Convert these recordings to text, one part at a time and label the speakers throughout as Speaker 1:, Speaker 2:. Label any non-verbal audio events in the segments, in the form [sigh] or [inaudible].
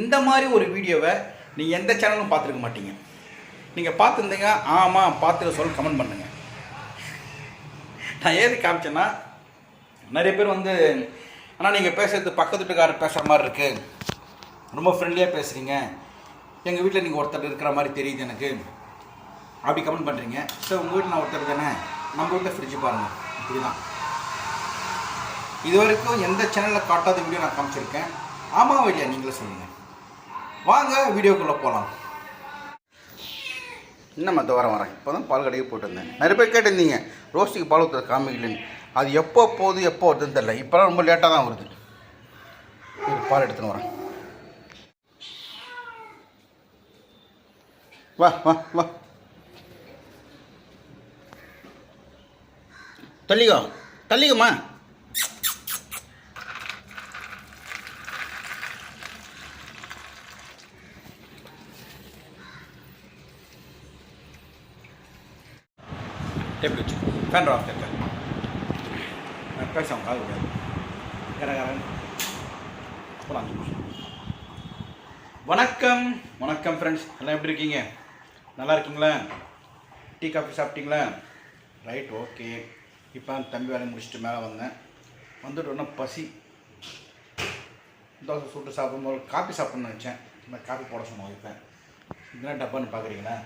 Speaker 1: இந்த மாதிரி ஒரு வீடியோவை நீங்கள் எந்த சேனலும் பார்த்துருக்க மாட்டீங்க நீங்கள் பார்த்துருந்தீங்க ஆமாம் பார்த்துக்க சொல்ல கமெண்ட் பண்ணுங்கள் நான் ஏது காமிச்சேன்னா நிறைய பேர் வந்து ஆனால் நீங்கள் பேசுறது பக்கத்து வீட்டுக்காரர் பேசுகிற மாதிரி இருக்குது ரொம்ப ஃப்ரெண்ட்லியாக பேசுகிறீங்க எங்கள் வீட்டில் நீங்கள் ஒருத்தர் இருக்கிற மாதிரி தெரியுது எனக்கு அப்படி கமெண்ட் பண்ணுறீங்க ஸோ உங்கள் வீட்டில் நான் ஒருத்தர் தானே நம்ம வீட்டில் ஃப்ரிட்ஜ் பாருங்கள் இப்படி தான் இது வரைக்கும் எந்த சேனலில் காட்டாத வீடியோ நான் காமிச்சிருக்கேன் ஆமாம் வழியா நீங்களே சொல்லுங்கள் வாங்க வீடியோக்குள்ளே போகலாம் இன்னும் மற்ற வாரம் வரேன் இப்போ தான் பால் கடைக்கு போட்டிருந்தேன் நிறைய பேர் கேட்டிருந்தீங்க ரோஸ்ட்டுக்கு பால் ஊற்றுற காமிக்கலன்னு அது எப்போ போகுது எப்போ வருதுன்னு தெரில இப்போலாம் ரொம்ப லேட்டாக தான் வருது இது பால் எடுத்துன்னு வரேன் வா வா வா தள்ளிக்கோ தள்ளிக்கம்மா temperature. Fender off off gun. Cái sòng cái வணக்கம் வணக்கம் ஃப்ரெண்ட்ஸ் எல்லாம் எப்படி இருக்கீங்க நல்லா இருக்கீங்களா டீ காஃபி சாப்பிட்டீங்களா ரைட் ஓகே இப்போ தம்பி வேலை முடிச்சுட்டு மேலே வந்தேன் வந்துட்டு உடனே பசி தோசை சுட்டு சாப்பிடும்போது காஃபி சாப்பிட்ணும்னு நினச்சேன் இந்த காஃபி போட சொன்னோம் இப்போ இதெல்லாம் டப்பான்னு பார்க்குறீங்களா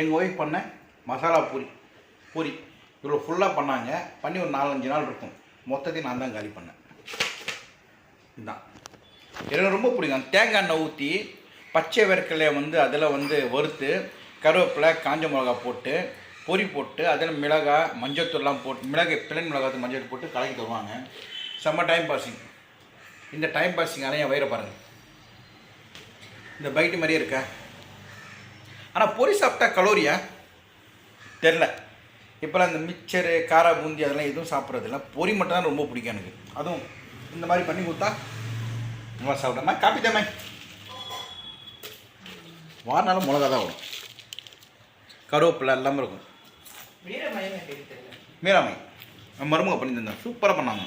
Speaker 1: எங்கள் ஒய்ஃப் பண்ணேன் மசாலா பூரி பூரி இவ்வளோ ஃபுல்லாக பண்ணாங்க பண்ணி ஒரு நாலஞ்சு நாள் இருக்கும் மொத்தத்தையும் நான் தான் காலி பண்ணேன் இதுதான் எனக்கு ரொம்ப பிடிக்கும் அந்த தேங்காய் எண்ணெய் ஊற்றி பச்சை வெறுக்கலை வந்து அதில் வந்து வறுத்து கருவேப்பிலை காஞ்ச மிளகா போட்டு பொறி போட்டு அதில் மிளகாய் மஞ்சத்தூள்லாம் போட்டு மிளகாய் பிளன் மிளகாய் மஞ்சள் போட்டு கலக்கி தருவாங்க செம்ம டைம் பாஸிங் இந்த டைம் பாஸிங் ஆனால் என் வயிறை பாருங்கள் இந்த பைட்டு மாதிரியே இருக்கா ஆனால் பொறி சாப்பிட்டா கலோரியா தெரில இப்போலாம் இந்த மிக்சரு காரா பூந்தி அதெல்லாம் எதுவும் சாப்பிட்றதில்ல பொறி மட்டும் தான் ரொம்ப பிடிக்கும் எனக்கு அதுவும் இந்த மாதிரி பண்ணி கொடுத்தா நல்லா சாப்பிடாம காப்பி தேமே வாரினாலும் மிளகா தான் வரும் கருவேப்பிலை எல்லாமே இருக்கும் மீராமை மருமக பண்ணி தந்தேன் சூப்பராக பண்ணாங்க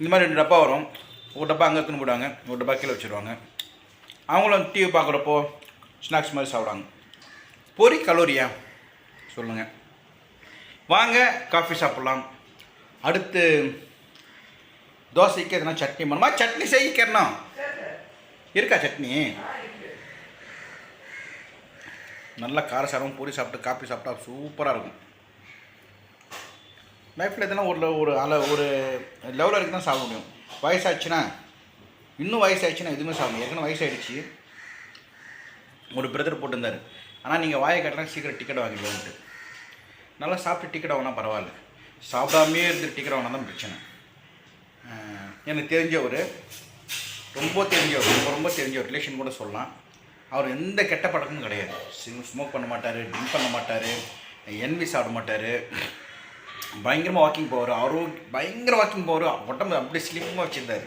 Speaker 1: இந்த மாதிரி ரெண்டு டப்பா வரும் ஒரு டப்பா அங்கே எடுத்துன்னு போடுவாங்க ஒரு டப்பா கீழே வச்சுருவாங்க அவங்களும் டிவி பார்க்குறப்போ ஸ்நாக்ஸ் மாதிரி சாப்பிடுவாங்க பொறி கலோரியா சொல்லுங்கள் வாங்க காஃபி சாப்பிட்லாம் அடுத்து தோசைக்கு எதனா சட்னி பண்ணுமா சட்னி செய்யிக்கிறனா இருக்கா சட்னி நல்லா காரசாரம் பொறி சாப்பிட்டு காஃபி சாப்பிட்டா சூப்பராக இருக்கும் லைஃப்பில் எதுனா ஒரு ஒரு அல ஒரு லெவலில் இருக்கு தான் சாப்பிட முடியும் வயசாகிடுச்சுன்னா இன்னும் வயசாகிடுச்சுன்னா எதுவுமே சாப்பிடணும் ஏற்கனவே வயசாகிடுச்சு ஒரு பிரதர் போட்டிருந்தார் ஆனால் நீங்கள் வாயை கட்டினா சீக்கிரம் டிக்கெட் வாங்கிடுவோன்ட்டு நல்லா சாப்பிட்டு டிக்கெட் வாங்கினா பரவாயில்ல சாப்பிடாமே இருந்து டிக்கெட் வாங்கினா தான் பிரச்சனை எனக்கு தெரிஞ்சவர் ரொம்ப தெரிஞ்சவர் ரொம்ப ரொம்ப தெரிஞ்சவர் ரிலேஷன் கூட சொல்லலாம் அவர் எந்த கெட்ட பழக்கமும் கிடையாது ஸ்மோக் பண்ண மாட்டார் ட்ரிங்க் பண்ண மாட்டார் என்வி சாப்பிட மாட்டார் பயங்கரமாக வாக்கிங் போவார் அவரும் பயங்கர வாக்கிங் போவார் உடம்பு அப்படியே ஸ்லிம்மாக வச்சுருந்தார்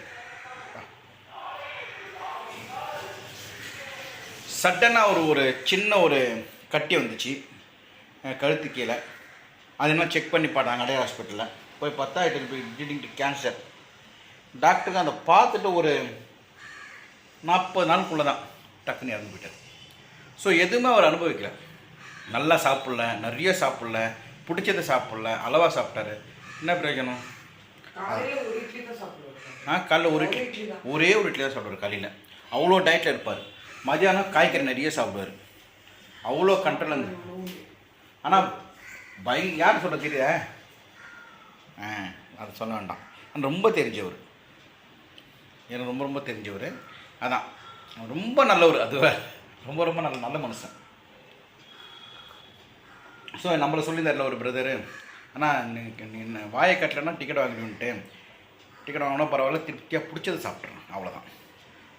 Speaker 1: சட்டனாக ஒரு ஒரு சின்ன ஒரு கட்டி வந்துச்சு கழுத்து கீழே அது செக் பண்ணி பார்த்தாங்க அடையார் ஹாஸ்பிட்டலில் போய் பார்த்தா போய் இல் டீடிங் டு கேன்சர் டாக்டருக்கு அதை பார்த்துட்டு ஒரு நாற்பது நாளுக்குள்ளே தான் டக்குன்னு இறந்து போயிட்டார் ஸோ எதுவுமே அவர் அனுபவிக்கல நல்லா சாப்பிடல நிறைய சாப்பிடல பிடிச்சதை சாப்பிடல அளவாக சாப்பிட்டாரு என்ன பிரயோஜனம் ஆ காலைல ஒரு இட்லி ஒரே ஒரு இட்லி தான் சாப்பிடுவார் காலையில் அவ்வளோ டயட்டில் இருப்பார் மதியானம் காய்கறி நிறைய சாப்பிடுவார் அவ்வளோ கண்ட்ரோலுங்க ஆனால் பய யார் சொல்ல தெரிய ஆ சொல்ல வேண்டாம் ரொம்ப தெரிஞ்சவர் எனக்கு ரொம்ப ரொம்ப தெரிஞ்சவர் அதான் ரொம்ப நல்லவர் அது ரொம்ப ரொம்ப நல்ல நல்ல மனுஷன் ஸோ நம்மளை சொல்லியிருந்தார்ல ஒரு பிரதரு ஆனால் வாயை கட்டலைன்னா டிக்கெட் வாங்கிட்டு டிக்கெட் வாங்கினா பரவாயில்ல திருப்தியாக பிடிச்சது சாப்பிட்றேன் அவ்வளோதான்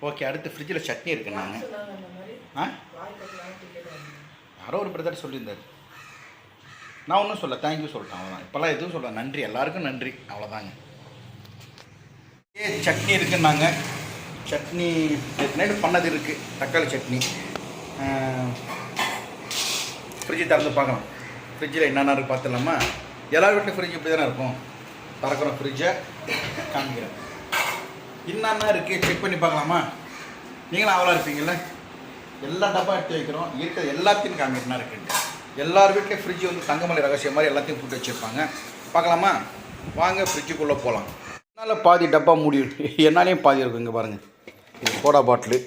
Speaker 1: ஓகே அடுத்து ஃப்ரிட்ஜில் சட்னி இருக்கு நாங்கள் ஆ யாரோ ஒரு பிரதர் சொல்லியிருந்தார் நான் ஒன்றும் சொல்ல தேங்க்யூ சொல்லிட்டேன் அவ்வளோதான் இப்போல்லாம் எதுவும் சொல்ல நன்றி எல்லாருக்கும் நன்றி அவ்வளோதாங்க ஏ சட்னி இருக்குன்னாங்க சட்னி நைட்டு பண்ணது இருக்குது தக்காளி சட்னி ஃப்ரிட்ஜு திறந்து பார்க்கலாம் ஃப்ரிட்ஜில் என்னென்ன இருக்குது பார்த்துலாமா எல்லோரும் வீட்டில் ஃப்ரிட்ஜ் இப்படி தானே இருக்கும் திறக்கிறோம் ஃப்ரிட்ஜை காமிக்கிறேன் என்னென்ன இருக்குது செக் பண்ணி பார்க்கலாமா நீங்களும் அவ்வளோ இருப்பீங்கள்ல எல்லா டப்பா எடுத்து வைக்கிறோம் இருக்கிற எல்லாத்தையும் காமிக்கணும் இருக்குது எல்லார் வீட்லேயும் ஃப்ரிட்ஜ் வந்து தங்கமலை ரகசியம் மாதிரி எல்லாத்தையும் போட்டு வச்சுருப்பாங்க பார்க்கலாமா வாங்க ஃப்ரிட்ஜுக்குள்ளே போகலாம் என்னால் பாதி டப்பா மூடி என்னாலேயும் பாதி இருக்கும் இங்கே பாருங்கள் இது போடா பாட்டிலு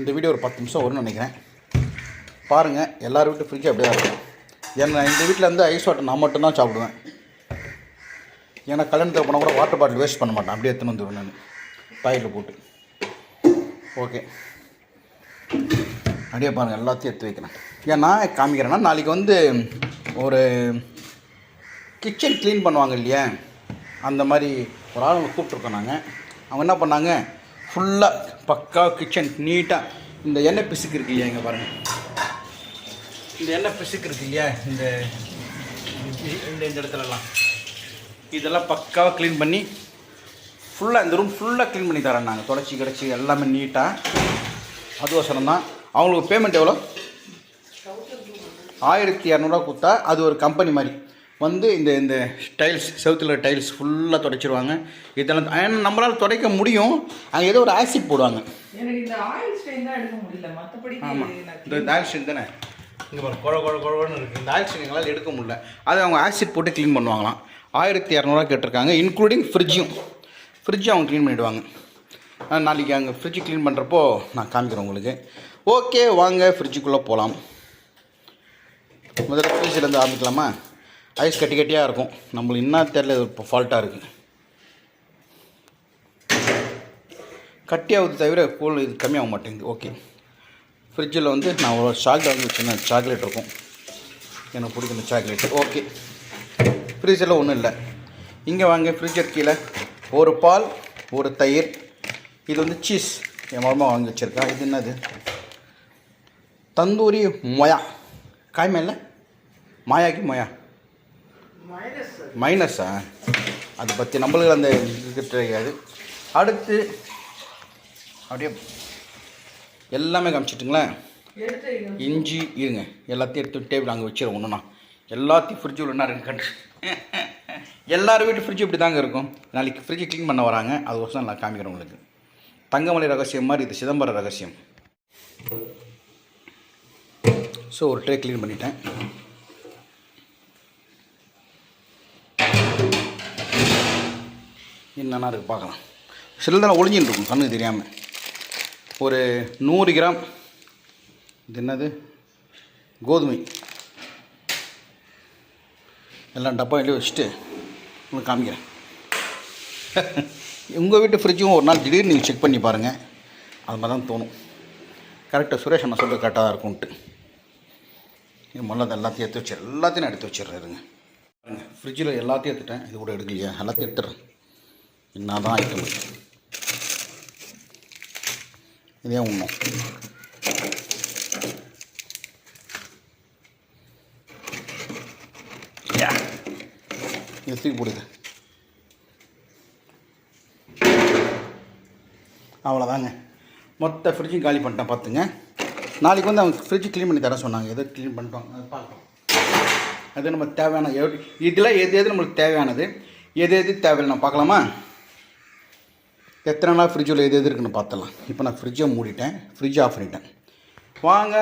Speaker 1: இந்த வீடியோ ஒரு பத்து நிமிஷம் வரும்னு நினைக்கிறேன் பாருங்கள் எல்லார் வீட்டு ஃப்ரிட்ஜ் அப்படியே இருக்கும் ஏன்னா இந்த வீட்டில் வந்து ஐஸ் வாட்டர் நான் மட்டும்தான் சாப்பிடுவேன் ஏன்னா கல்யாணத்தில் போனால் கூட வாட்டர் பாட்டில் வேஸ்ட் பண்ண மாட்டேன் அப்படியே எடுத்துன்னு வந்துடுவேன் நான் பாக்கெட்டில் போட்டு ஓகே அப்படியே பாருங்கள் எல்லாத்தையும் எடுத்து வைக்கிறேன் ஏன் நான் காமிக்கிறேன்னா நாளைக்கு வந்து ஒரு கிச்சன் க்ளீன் பண்ணுவாங்க இல்லையா அந்த மாதிரி ஒரு ஆள் அவங்க கூப்பிட்ருக்கோம் நாங்கள் அவங்க என்ன பண்ணாங்க ஃபுல்லாக பக்கா கிச்சன் நீட்டாக இந்த எண்ணெய் பிசுக்கு இருக்கு இல்லையா இங்கே பாருங்கள் இந்த எண்ணெய் பிசுக்கு இருக்கு இல்லையா இந்த இந்த இடத்துலலாம் இதெல்லாம் பக்காவாக க்ளீன் பண்ணி ஃபுல்லாக இந்த ரூம் ஃபுல்லாக க்ளீன் பண்ணி தரேன் நாங்கள் தொடச்சி கிடச்சி எல்லாமே நீட்டாக அது வசனம் தான் அவங்களுக்கு பேமெண்ட் எவ்வளோ ஆயிரத்தி இரநூறுவா கொடுத்தா அது ஒரு கம்பெனி மாதிரி வந்து இந்த இந்த டைல்ஸ் செவுத்தில் டைல்ஸ் ஃபுல்லாக தொடச்சிருவாங்க இதெல்லாம் ஏன்னா நம்மளால் துடைக்க முடியும் அங்கே ஏதோ ஒரு ஆசிட் போடுவாங்க ஆமாம் இந்த ஆயில் ஸ்டெயின் தானே இங்கே குழ குழ குழன்னு இருக்குது இந்த ஆயில் ஸ்டெயின் எங்களால் எடுக்க முடியல அதை அவங்க ஆசிட் போட்டு க்ளீன் பண்ணுவாங்களாம் ஆயிரத்தி இரநூறுவா கேட்டிருக்காங்க இன்க்ளூடிங் ஃப்ரிட்ஜும் ஃப்ரிட்ஜும் அவங்க க்ளீன் பண்ணிவிடுவாங்க நாளைக்கு அங்கே ஃப்ரிட்ஜ் க்ளீன் பண்ணுறப்போ நான் காமிக்கிறேன் உங்களுக்கு ஓகே வாங்க ஃப்ரிட்ஜுக்குள்ளே போகலாம் முதல்ல ஃப்ரிட்ஜிலேருந்து ஆரம்பிக்கலாமா ஐஸ் கட்டி கட்டியாக இருக்கும் நம்மளுக்கு என்ன தெரில இது இப்போ ஃபால்ட்டாக இருக்குது கட்டியாகுது தவிர கூல் இது கம்மியாக மாட்டேங்குது ஓகே ஃப்ரிட்ஜில் வந்து நான் ஒரு சாக்லேட் வந்து வச்சுருந்தேன் சாக்லேட் இருக்கும் எனக்கு பிடிக்கும் சாக்லேட் ஓகே ஃப்ரிட்ஜில் ஒன்றும் இல்லை இங்கே வாங்க ஃப்ரிட்ஜர் கீழே ஒரு பால் ஒரு தயிர் இது வந்து சீஸ் என் மாமா வாங்கி வச்சுருக்கா இது என்னது தந்தூரி மொயா காய்மா இல்லை மாயாக்கி மொயா மைனஸா அதை பற்றி நம்மளுக்கு அந்த இது கிடையாது அடுத்து அப்படியே எல்லாமே காமிச்சிட்டுங்களேன் இஞ்சி இருங்க எல்லாத்தையும் எடுத்து டேபிள் அங்கே வச்சிருவோம் ஒன்றுண்ணா எல்லாத்தையும் ஃப்ரிட்ஜில் என்ன இருக்குன்னு எல்லார் வீட்டு ஃப்ரிட்ஜ் இப்படி தாங்க இருக்கும் நாளைக்கு ஃப்ரிட்ஜ் க்ளீன் பண்ண வராங்க அது வருஷம் நான் காமிக்கிறேன் உங்களுக்கு தங்கமலை ரகசியம் மாதிரி இது சிதம்பர ரகசியம் ஸோ ஒரு ட்ரே க்ளீன் பண்ணிட்டேன் என்னென்னா அதுக்கு பார்க்கலாம் சிலதெல்லாம் ஒளிஞ்சின்னு இருக்கும் கண்ணுக்கு தெரியாமல் ஒரு நூறு கிராம் இது என்னது கோதுமை எல்லாம் டப்பா எழுதி வச்சுட்டு உங்களுக்கு காமிக்கிறேன் உங்கள் வீட்டு ஃப்ரிட்ஜும் ஒரு நாள் திடீர்னு நீங்கள் செக் பண்ணி பாருங்கள் அது மாதிரி தான் தோணும் கரெக்டாக சுரேஷ் அண்ணா சொல்ல கரெக்டாக தான் இருக்கும்ன்ட்டு இது முதல்ல அது எல்லாத்தையும் எடுத்து வச்சு எல்லாத்தையும் நான் எடுத்து வச்சிடுறேன் இருங்க பாருங்க ஃப்ரிட்ஜில் எல்லாத்தையும் எடுத்துட்டேன் இது கூட எடுக்கலையா எல்லாத்தையும் எடுத்துடுறேன் என்ன தான் ஐட்டம் இதே உண்மை இது தூக்கி போடுங்க அவ்வளோதாங்க மொத்த ஃப்ரிட்ஜும் காலி பண்ணிட்டேன் பார்த்துங்க நாளைக்கு வந்து அவங்க ஃப்ரிட்ஜ் க்ளீன் பண்ணி தர சொன்னாங்க எதோ க்ளீன் பண்ணிட்டோம் அது பார்க்கலாம் அது நம்ம தேவையான இதில் எது எது நம்மளுக்கு தேவையானது எது எது தேவையில்லை நம்ம பார்க்கலாமா எத்தனை நாள் ஃப்ரிட்ஜில் எது எது இருக்குன்னு பார்த்தலாம் இப்போ நான் ஃப்ரிட்ஜை மூடிட்டேன் ஃப்ரிட்ஜ் ஆஃப் பண்ணிட்டேன் வாங்க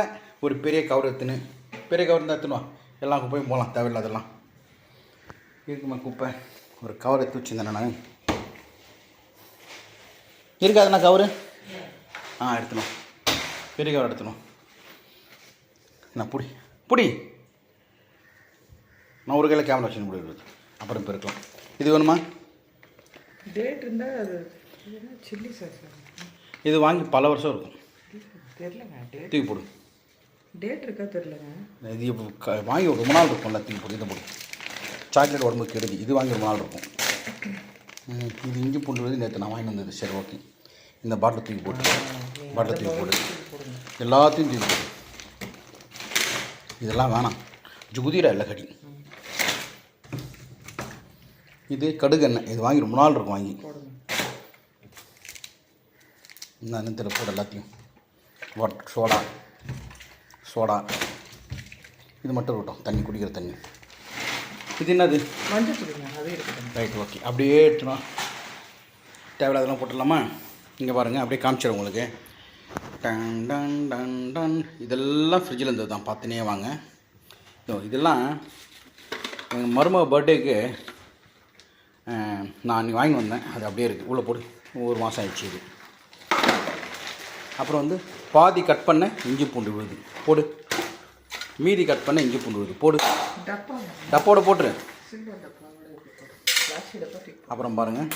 Speaker 1: ஒரு பெரிய கவர் எடுத்துன்னு பெரிய கவர் தான் எடுத்துன்னு எல்லாருக்கும் போய் போகலாம் தேவையில்லாதெல்லாம் அதெல்லாம் இருக்குமா குப்பை ஒரு கவர் எடுத்து வச்சுருந்தேன் நான் இருக்காதுண்ணா கவரு ஆ எடுத்துணும் பெரிய கவர் எடுத்துணும் நான் புடி புடி நான் ஒரு கையில் கேமரா வச்சு முடிவு அப்புறம் பெருக்கலாம் இது வேணுமா டேட் இருந்தால் சில்லி சார் இது வாங்கி பல வருஷம் இருக்கும் தெரியலங்க தூக்கி போடு டேட் இருக்கா தெரியலங்க இது வாங்கி ரொம்ப நாள் இருக்கும்ல தூக்கி போடு இதை போடு சாக்லேட் உடம்பு கெடுதி இது வாங்கி ரொம்ப நாள் இருக்கும் இது இஞ்சி பூண்டு வந்து நேற்று நான் வாங்கி வந்தது சரி ஓகே இந்த பாட்டில் தூக்கி போட்டு பாட்டில் தூக்கி போட்டு எல்லாத்தையும் தூக்கி போடு இதெல்லாம் வேணாம் ஜுகுதிரா இல்லை கடி இது கடுகு எண்ணெய் இது வாங்கி ரொம்ப நாள் இருக்கும் வாங்கி இந்த அன்னத்தில் போட எல்லாத்தையும் வாட் சோடா சோடா இது மட்டும் இருக்கட்டும் தண்ணி குடிக்கிற தண்ணி இது என்னது ரைட் ஓகே அப்படியே எடுத்துடும் தேவையில்லாதெல்லாம் போட்டுடலாமா இங்கே பாருங்கள் அப்படியே காமிச்சிடும் உங்களுக்கு டன் டன் டன் டன் இதெல்லாம் ஃப்ரிட்ஜில் இருந்தது தான் பார்த்துனே வாங்க இதெல்லாம் எங்கள் மருமக பர்த்டேக்கு நான் அன்றைக்கி வாங்கி வந்தேன் அது அப்படியே இருக்குது உள்ளே போட்டு ஒரு மாதம் ஆயிடுச்சு இது அப்புறம் வந்து பாதி கட் பண்ண இஞ்சி பூண்டு விழுது போடு மீதி கட் பண்ண இங்கே பூண்டு போடு டப்போட போட்டுரு அப்புறம் பாருங்கள்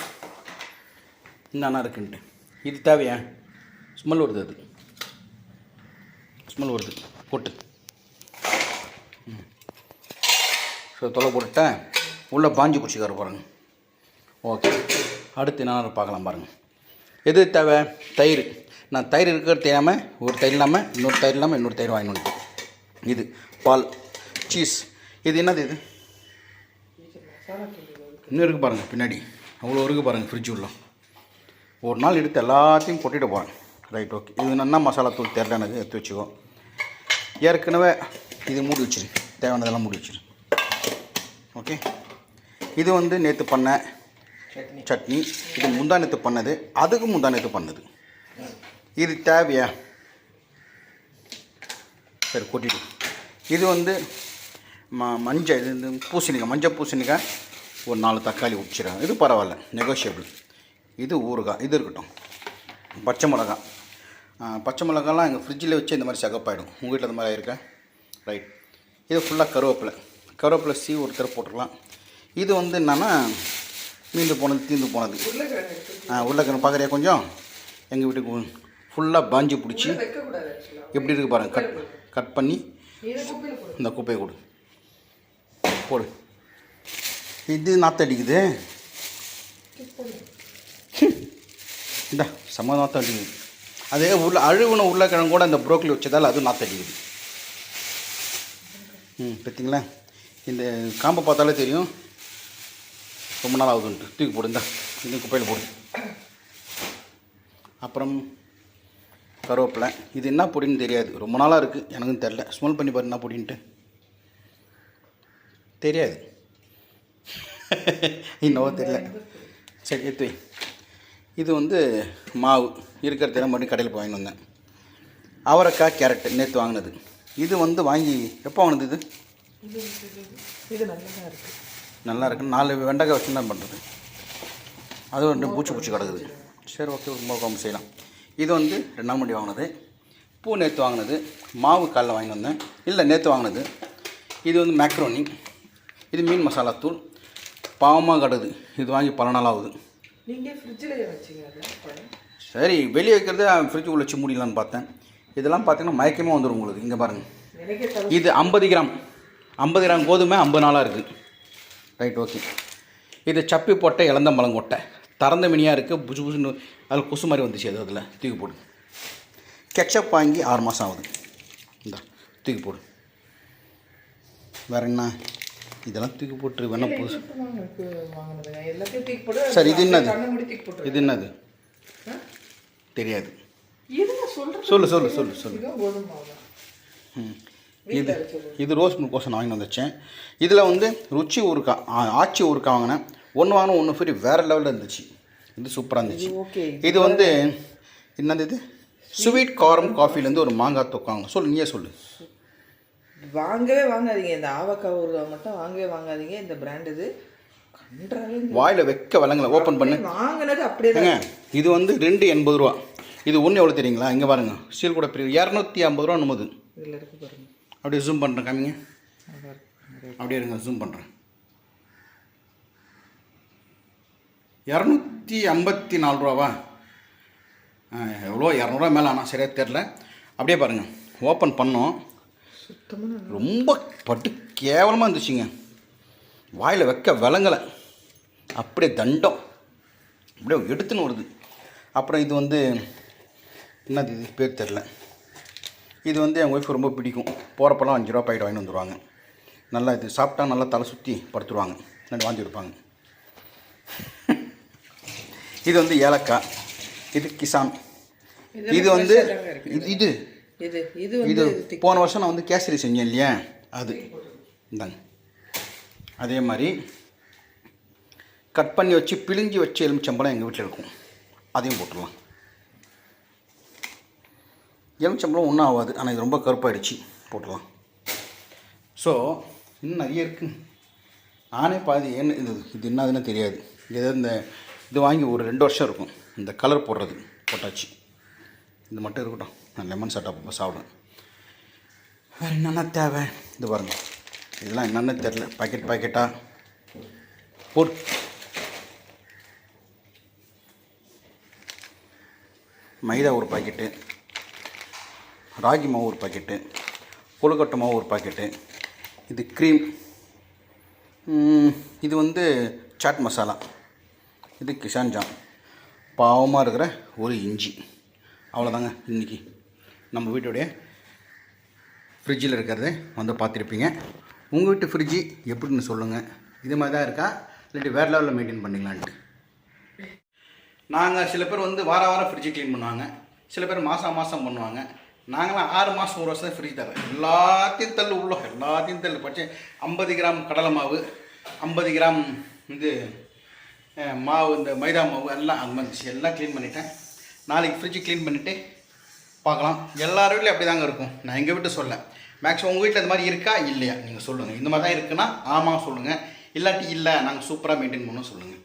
Speaker 1: என்னென்ன இருக்குன்ட்டு இது தேவையா ஸ்மெல் வருது அது ஸ்மெல் வருது போட்டு ஸோ தொலை போட்டுட்டேன் உள்ளே பாஞ்சு பிடிச்சிக்கார பாருங்கள் ஓகே அடுத்து என்னென்ன பார்க்கலாம் பாருங்கள் எது தேவை தயிர் நான் தயிர் இருக்கிறது தெரியாமல் ஒரு தயிர் இல்லாமல் இன்னொரு தயிர் இல்லாமல் இன்னொரு தயிர் வாங்கினு இது பால் சீஸ் இது என்னது இது இன்னும் இருக்குது பாருங்கள் பின்னாடி அவ்வளோ இருக்குது பாருங்கள் ஃப்ரிட்ஜ் உள்ள ஒரு நாள் எடுத்து எல்லாத்தையும் கொட்டிட்டு போகிறேன் ரைட் ஓகே இது என்ன மசாலா தூள் தெரில எனக்கு எடுத்து வச்சுக்கோ ஏற்கனவே இது மூடி வச்சிரு தேவையானதெல்லாம் மூடி வச்சிரு ஓகே இது வந்து நேற்று பண்ண சட்னி இது முந்தா நேற்று பண்ணது அதுக்கு முந்தா நேற்று பண்ணது இது தேவையா சரி கொட்டிடும் இது வந்து ம மஞ்சள் இது வந்து பூசணிக்காய் மஞ்சள் பூசணிக்காய் ஒரு நாலு தக்காளி உடிச்சிடுறாங்க இது பரவாயில்ல நெகோஷியபிள் இது ஊறுகாய் இது இருக்கட்டும் பச்சை மிளகா பச்சை மிளகாலாம் எங்கள் ஃப்ரிட்ஜில் வச்சு இந்த மாதிரி சகப்பாயிடும் உங்கள் வீட்டில் இந்த மாதிரி இருக்கா ரைட் இது ஃபுல்லாக கருவேப்பிலை கருவேப்பிலை சீ ஒருத்தர் போட்டுக்கலாம் இது வந்து என்னென்னா மீண்டு போனது தீந்து போனது உருளைக்கிழங்கு பார்க்குறியா கொஞ்சம் எங்கள் வீட்டுக்கு ஃபுல்லாக பாஞ்சி பிடிச்சி எப்படி இருக்குது பாருங்கள் கட் கட் பண்ணி இந்த குப்பையை கொடு போடு இது நாத்தடிக்குது இந்த செம்ம நாத்தடிக்குது அதே உள்ள அழுவுன உருளைக்கிழங்கு கூட இந்த புரோக்கலி வச்சதால் அதுவும் நாத்தடிக்குது ம் பார்த்தீங்களா இந்த காம்பை பார்த்தாலே தெரியும் ரொம்ப நாள் ஆகுதுன்ட்டு தூக்கி போடுந்தா இந்த குப்பையில் போடு அப்புறம் கருவேப்பிலை இது என்ன பொடின்னு தெரியாது ரொம்ப நாளாக இருக்குது எனக்கும் தெரில ஸ்மெல் பண்ணி பாரு என்ன பொடின்ட்டு தெரியாது இன்னவோ [laughs] தெரியல சரி எத்து இது வந்து மாவு இருக்கிற தினம் பண்ணி கடையில் வாங்கிட்டு வந்தேன் அவரைக்காய் கேரட் நேற்று வாங்கினது இது வந்து வாங்கி எப்போ வாங்கினது இது இது நல்லா இருக்குது நல்லா இருக்கு நாலு வெண்டைக்காய் வச்சு தான் பண்ணுறது அது ரெண்டு பூச்சி பூச்சி கிடக்குது சரி ஓகே கும்பகோணம் செய்யலாம் இது வந்து ரெண்டாம் முடி வாங்கினது பூ நேற்று வாங்கினது மாவு காலைல வாங்கி வந்தேன் இல்லை நேற்று வாங்கினது இது வந்து மேக்ரோனி இது மீன் மசாலா தூள் பாவமாக கடுது இது வாங்கி பல நாள் ஆகுது சரி வெளியே வைக்கிறது ஃப்ரிட்ஜ் உள்ள வச்சு முடியலான்னு பார்த்தேன் இதெல்லாம் பார்த்தீங்கன்னா மயக்கமாக வந்துடும் உங்களுக்கு இங்கே பாருங்கள் இது ஐம்பது கிராம் ஐம்பது கிராம் கோதுமை ஐம்பது நாளாக இருக்குது ரைட் ஓகே இது சப்பி போட்ட இளந்தம்பழங்கொட்டை திறந்த மினியாக இருக்குது புஜு புஜுன்னு அதில் கொசு மாதிரி வந்துச்சு அது அதில் தூக்கி போடு கெச்சப் வாங்கி ஆறு மாதம் ஆகுது இந்த தூக்கி போடு வேறு என்ன இதெல்லாம் தூக்கி போட்டு வேணா புதுசு சார் இது என்னது இது என்னது தெரியாது சொல்லு சொல்லு சொல்லு சொல்லு ம் இது இது ரோஸ் மில்க் கோசன் வாங்கிட்டு வந்துச்சேன் இதில் வந்து ருச்சி ஊருக்கா ஆச்சி ஊருக்கா வாங்கினேன் ஒன்று வாங்கினோம் ஒன்று ஃப்ரீ வேறு லெவலில் இருந்துச்சு இது சூப்பராக இருந்துச்சு ஓகே இது வந்து என்னது இது ஸ்வீட் காரம் காஃபிலேருந்து ஒரு மாங்காய் தொக்காங்க சொல்லு நீயே சொல்லு வாங்கவே வாங்காதீங்க இந்த ஆவக்காய் ஒரு மட்டும் வாங்கவே வாங்காதீங்க இந்த பிராண்ட் இது வாயில் வைக்க வளங்கல ஓப்பன் பண்ணு வாங்கினது அப்படியே இது வந்து ரெண்டு எண்பது ரூபா இது ஒன்று எவ்வளோ தெரியுங்களா இங்கே பாருங்க ஸ்டீல் கூட பெரிய இரநூத்தி ஐம்பது ரூபா நம்மது அப்படியே ஜூம் பண்ணுறேன் கம்மிங்க அப்படியே இருங்க ஜூம் பண்ணுறேன் இரநூத்தி ஐம்பத்தி நாலு ரூபாவா எவ்வளோ இரநூறுவா மேலே ஆனால் சரியாக தெரில அப்படியே பாருங்கள் ஓப்பன் பண்ணோம் ரொம்ப பட்டு கேவலமாக இருந்துச்சுங்க வாயில் வைக்க விலங்கலை அப்படியே தண்டம் அப்படியே எடுத்துன்னு வருது அப்புறம் இது வந்து என்னது இது பேர் தெரில இது வந்து என் ஒய்ஃப் ரொம்ப பிடிக்கும் போகிறப்பெல்லாம் அஞ்சு ரூபா பாக்கெட் வாங்கிட்டு வந்துடுவாங்க நல்லா இது சாப்பிட்டா நல்லா தலை சுற்றி படுத்துருவாங்க நல்லா வாங்கி கொடுப்பாங்க இது வந்து ஏலக்காய் இது கிசான் இது வந்து இது இது இது போன வருஷம் நான் வந்து கேசரி செஞ்சேன் இல்லையா அது இந்தாங்க அதே மாதிரி கட் பண்ணி வச்சு பிழிஞ்சி வச்சு எலுமிச்சம்பழம் எங்கள் வீட்டில் இருக்கும் அதையும் போட்டுடலாம் எலுமிச்சம்பழம் ஒன்றும் ஆகாது ஆனால் இது ரொம்ப கருப்பாயிடுச்சு போட்டுடலாம் ஸோ இன்னும் நிறைய இருக்குது நானே பாதி என்ன இது இது என்னதுன்னு தெரியாது ஏதோ இந்த இது வாங்கி ஒரு ரெண்டு வருஷம் இருக்கும் இந்த கலர் போடுறது போட்டாச்சு இது மட்டும் இருக்கட்டும் நான் லெமன் சாப்பிட்டா சாப்பிடுவேன் வேறு என்னென்ன தேவை இது பாருங்கள் இதெல்லாம் என்னென்ன தெரில பாக்கெட் பாக்கெட்டாக போட் மைதா ஒரு பாக்கெட்டு ராகி மாவு ஒரு பாக்கெட்டு கொழுக்கட்டை மாவு ஒரு பாக்கெட்டு இது க்ரீம் இது வந்து சாட் மசாலா இது ஜாம் பாவமாக இருக்கிற ஒரு இஞ்சி அவ்வளோதாங்க இன்றைக்கி நம்ம வீட்டுடைய ஃப்ரிட்ஜில் இருக்கிறத வந்து பார்த்துருப்பீங்க உங்கள் வீட்டு ஃப்ரிட்ஜு எப்படின்னு சொல்லுங்கள் இது மாதிரி தான் இருக்கா இல்லாட்டி வேறு லெவலில் மெயின்டைன் பண்ணிக்கலான்ட்டு நாங்கள் சில பேர் வந்து வார வாரம் ஃப்ரிட்ஜு க்ளீன் பண்ணுவாங்க சில பேர் மாதம் மாதம் பண்ணுவாங்க நாங்களாம் ஆறு மாதம் ஒரு வருஷம் ஃப்ரிட்ஜ் தரோம் எல்லாத்தையும் தள்ளு உள்ளோம் எல்லாத்தையும் தள்ளு பச்சை ஐம்பது கிராம் கடலை மாவு ஐம்பது கிராம் இது மாவு இந்த மைதா மாவு எல்லாம் அந்த மாதிரி எல்லாம் க்ளீன் பண்ணிட்டேன் நாளைக்கு ஃப்ரிட்ஜு க்ளீன் பண்ணிவிட்டு பார்க்கலாம் எல்லார் வீட்லையும் அப்படி தாங்க இருக்கும் நான் எங்கள் வீட்டு சொல்ல மேக்ஸிமம் உங்கள் வீட்டில் இந்த மாதிரி இருக்கா இல்லையா நீங்கள் சொல்லுங்கள் இந்த மாதிரி தான் இருக்குன்னா ஆமாம் சொல்லுங்கள் இல்லாட்டி இல்லை நாங்கள் சூப்பராக மெயின்டைன் பண்ணணும் சொல்லுங்கள்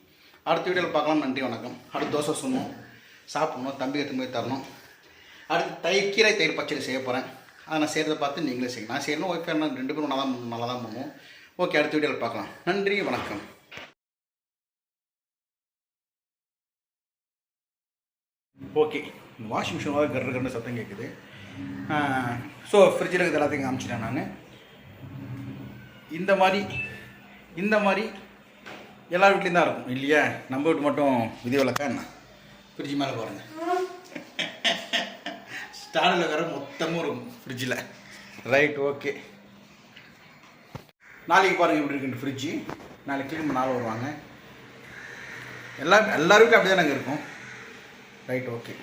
Speaker 1: அடுத்த வீடியோவில் பார்க்கலாம் நன்றி வணக்கம் அடுத்து தோசை சொல்லணும் சாப்பிடணும் தம்பி எடுத்து போய் தரணும் அடுத்து தயிர் கீரை தயிர் பச்சடி செய்ய போகிறேன் அதை நான் செய்கிறத பார்த்து நீங்களே செய்யணும் நான் செய்யணும் ஓகே ரெண்டு பேரும் நல்லா தான் நல்லா தான் பண்ணுவோம் ஓகே அடுத்த வீடியோவில் பார்க்கலாம் நன்றி வணக்கம் ஓகே வாஷிங் மிஷினாக தான் கருன்னு சத்தம் கேட்குது ஸோ ஃப்ரிட்ஜில் இருக்கிறது எல்லாத்தையும் காமிச்சிட்டேன் நான் இந்த மாதிரி இந்த மாதிரி எல்லா வீட்லேயும் தான் இருக்கும் இல்லையா நம்ம வீட்டு மட்டும் விதிவிலக்கா என்ன ஃப்ரிட்ஜ் மேலே பாருங்கள் ஸ்டாரில் வேறு மொத்தமும் இருக்கும் ஃப்ரிட்ஜில் ரைட் ஓகே நாளைக்கு பாருங்கள் எப்படி இருக்கு ஃப்ரிட்ஜு நாளைக்கு கிளீன் பண்ண ஆள் வருவாங்க எல்லா எல்லாருக்கும் அப்படி தான் நாங்கள் இருக்கோம் ரைட் ஓகே